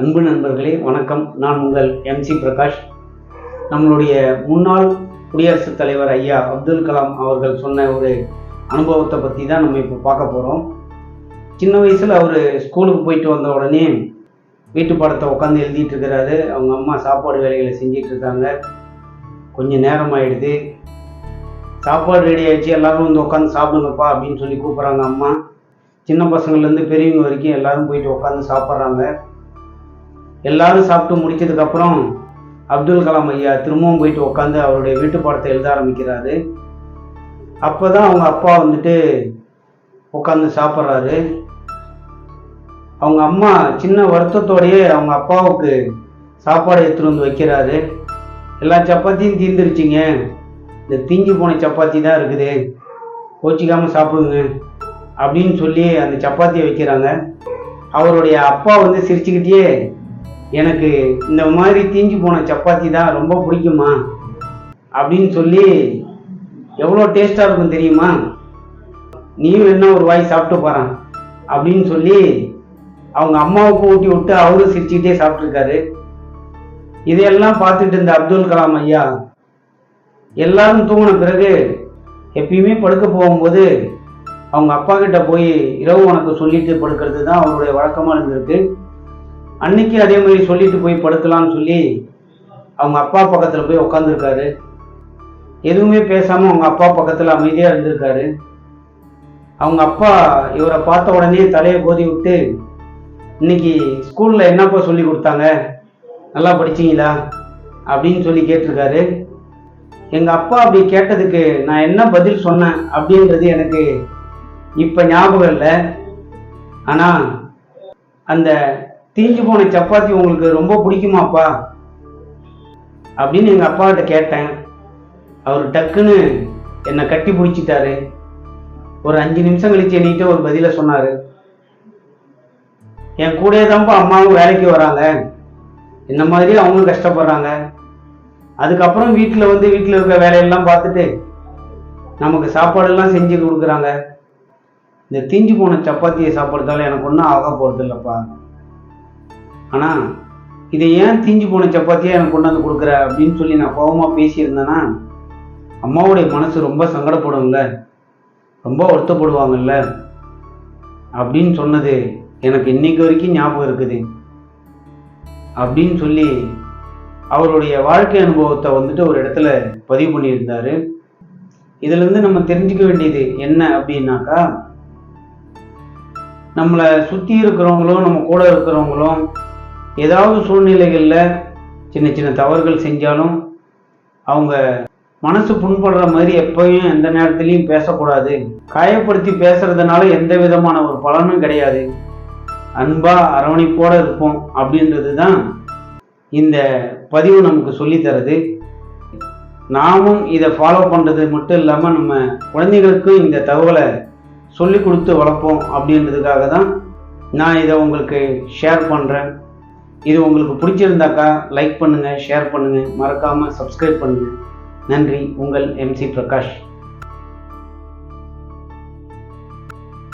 அன்பு நண்பர்களே வணக்கம். நான் உங்கள் எம்சி பிரகாஷ். நம்மளுடைய முன்னாள் குடியரசுத் தலைவர் ஐயா அப்துல் கலாம் அவர்கள் சொன்ன ஒரு அனுபவத்தை பற்றி தான் நம்ம இப்போ பார்க்க போகிறோம் சின்ன வயசில் அவர் ஸ்கூலுக்கு போயிட்டு வந்த உடனே வீட்டு பாடத்தை உட்காந்து எழுதிட்டு இருக்கிறாரு. அவங்க அம்மா சாப்பாடு வேலைகளை செஞ்சிட்டு இருக்காங்க. கொஞ்சம் நேரம் ஆயிடுது. சாப்பாடு ரெடி ஆயிடுச்சு. எல்லாரும் வந்து உட்காந்து சாப்பிடுங்கப்பா அப்படின்னு சொல்லி கூப்பிட்றாங்க அம்மா. சின்ன பசங்கள்லேருந்து பெரியவங்க வரைக்கும் எல்லாரும் போயிட்டு உட்காந்து சாப்பிட்றாங்க. எல்லாரும் சாப்பிட்டு முடிச்சதுக்கப்புறம் அப்துல் கலாம் ஐயா திரும்பவும் போயிட்டு உட்காந்து அவருடைய வீட்டு பாடத்தை எழுத ஆரம்பிக்கிறாரு. அப்போ தான் அவங்க அப்பா வந்துட்டு உட்காந்து சாப்பிட்றாரு. அவங்க அம்மா சின்ன வருத்தத்தோடையே அவங்க அப்பாவுக்கு சாப்பாடு எடுத்துகிட்டு வந்து வைக்கிறாரு. எல்லா சப்பாத்தியும் தீர்ந்துருச்சிங்க. இந்த தீஞ்சு போன சப்பாத்தி தான் இருக்குது. கோச்சிக்காமல் சாப்பிடுங்க அப்படின்னு சொல்லி அந்த சப்பாத்தியை வைக்கிறாங்க. அவருடைய அப்பா வந்து சிரிச்சுக்கிட்டே எனக்கு இந்த மாதிரி தீஞ்சு போன சப்பாத்தி தான் ரொம்ப பிடிக்குமா? அப்படின்னு சொல்லி எவ்வளோ டேஸ்ட்டாக இருக்கும் தெரியுமா? நீயும் என்ன ஒரு வாய் சாப்பிட்டு போகிறான் அப்படின்னு சொல்லி அவங்க அம்மாவுக்கு ஊட்டி விட்டு அவரும் சிரிச்சுக்கிட்டே சாப்பிட்ருக்காரு இதையெல்லாம் பார்த்துட்டு இருந்த அப்துல் கலாம் ஐயா எல்லாரும் தூங்கின பிறகு எப்பயுமே படுக்க போகும்போது அவங்க அப்பா கிட்ட போய் இரவு உனக்கு சொல்லிட்டு படுக்கிறது தான் அவருடைய வழக்கமாக இருந்திருக்கு. அன்னைக்கு அதே மாதிரி சொல்லிட்டு போய் படுக்கலாம்னு சொல்லி அவங்க அப்பா பக்கத்தில் போய் உட்காந்துருக்காரு எதுவுமே பேசாமல் அவங்க அப்பா பக்கத்தில் அமைதியாக இருந்திருக்காரு. அவங்க அப்பா இவரை பார்த்த உடனே தலையை கோதி விட்டு இன்னைக்கு ஸ்கூலில் என்னப்பா சொல்லி கொடுத்தாங்க? நல்லா படிச்சிங்களா? அப்படின்னு சொல்லி கேட்டிருக்காரு. எங்கள் அப்பா அப்படி கேட்டதுக்கு நான் என்ன பதில் சொன்னேன்? அப்படின்றது எனக்கு இப்போ ஞாபகம் இல்லை. ஆனால் அந்த தீஞ்சு போன சப்பாத்தி உங்களுக்கு ரொம்ப பிடிக்குமாப்பா? அப்படின்னு எங்கள் அப்பாகிட்ட கேட்டேன். அவர் டக்குன்னு என்னை கட்டி பிடிச்சிட்டாரு. ஒரு அஞ்சு நிமிஷம் கழிச்சு என்கிட்ட ஒரு பதிலை சொன்னார். என் கூடயே தான்ப்பா அம்மாவும் வேலைக்கு வராங்க. என்ன மாதிரி அவங்களும் கஷ்டப்படுறாங்க. அதுக்கப்புறம் வீட்டில் வந்து வீட்டில் இருக்க வேலையெல்லாம் பார்த்துட்டு நமக்கு சாப்பாடெல்லாம் செஞ்சு கொடுக்குறாங்க. இந்த தீஞ்சு போன சப்பாத்தியை சாப்பிட்றதால எனக்கு ஒன்றும் ஆக போகிறது இல்லைப்பா ஆனால் இதை ஏன் தீஞ்சு போன சப்பாத்தியை எனக்கு கொண்டாந்து கொடுக்குற அப்படின்னு சொல்லி நான் கோபமாக பேசியிருந்தேன்னா அம்மாவுடைய மனசு ரொம்ப சங்கடப்படும்ல ரொம்ப வருத்தப்படுவாங்கல்ல அப்படின்னு சொன்னது எனக்கு இன்னைக்கு வரைக்கும் ஞாபகம் இருக்குது. அப்படின்னு சொல்லி அவருடைய வாழ்க்கை அனுபவத்தை வந்துட்டு ஒரு இடத்துல பதிவு பண்ணியிருந்தாரு. இதுலேருந்து நம்ம தெரிஞ்சுக்க வேண்டியது என்ன அப்படின்னாக்கா நம்மளை சுற்றி இருக்கிறவங்களும் நம்ம கூட இருக்கிறவங்களும் ஏதாவது சூழ்நிலைகளில் சின்ன சின்ன தவறுகள் செஞ்சாலும் அவங்க மனசு புண்படுற மாதிரி எப்பயும் எந்த நேரத்துலையும் பேசக்கூடாது. காயப்படுத்தி பேசுறதுனால எந்த விதமான ஒரு பலனும் கிடையாது. அன்பா அரவணைப்போட இருப்போம் அப்படின்றது தான் இந்த பதிவு நமக்கு சொல்லித்தருது. நாமும் இதை ஃபாலோ பண்ணுறது மட்டும் இல்லாமல் நம்ம குழந்தைகளுக்கும் இந்த தகவலை சொல்லி கொடுத்து வளர்ப்போம் அப்படின்றதுக்காக தான் நான் இதை உங்களுக்கு ஷேர் பண்ணுறேன் இது உங்களுக்கு பிடிச்சிருந்தாக்கா லைக் பண்ணுங்கள் ஷேர் பண்ணுங்கள் மறக்காமல் சப்ஸ்கிரைப் பண்ணுங்கள் நன்றி. உங்கள் எம்சி பிரகாஷ்.